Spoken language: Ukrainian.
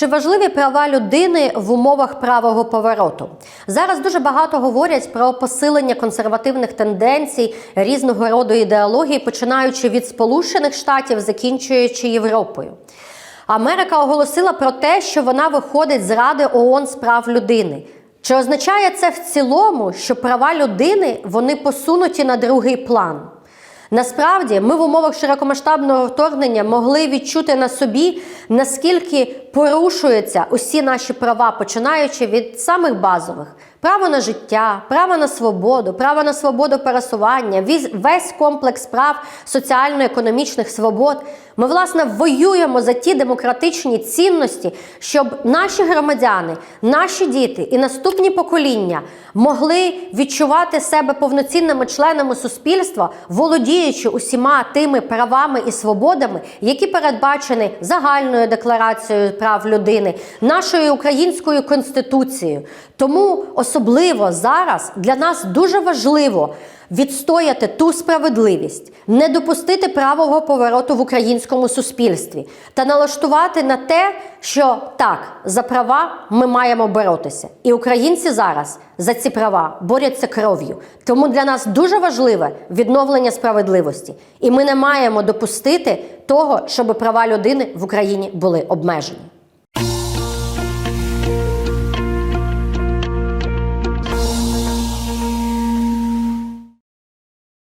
Чи важливі права людини в умовах правого повороту? Зараз дуже багато говорять про посилення консервативних тенденцій різного роду ідеології, починаючи від Сполучених Штатів, закінчуючи Європою. Америка оголосила про те, що вона виходить з Ради ООН з прав людини. Чи означає це в цілому, що права людини вони посунуті на другий план? Насправді, ми в умовах широкомасштабного вторгнення могли відчути на собі, наскільки порушуються усі наші права, починаючи від самих базових: право на життя, право на свободу, право на свободу пересування, весь комплекс прав соціально-економічних свобод. Ми, власне, воюємо за ті демократичні цінності, щоб наші громадяни, наші діти і наступні покоління могли відчувати себе повноцінними членами суспільства, володіючи усіма тими правами і свободами, які передбачені загальною декларацією прав людини, нашою українською конституцією. Тому особливо зараз для нас дуже важливо відстояти ту справедливість, не допустити правого повороту в українському суспільстві та налаштувати на те, що так, за права ми маємо боротися. І українці зараз за ці права борються кров'ю. Тому для нас дуже важливе відновлення справедливості. І ми не маємо допустити того, щоб права людини в Україні були обмежені.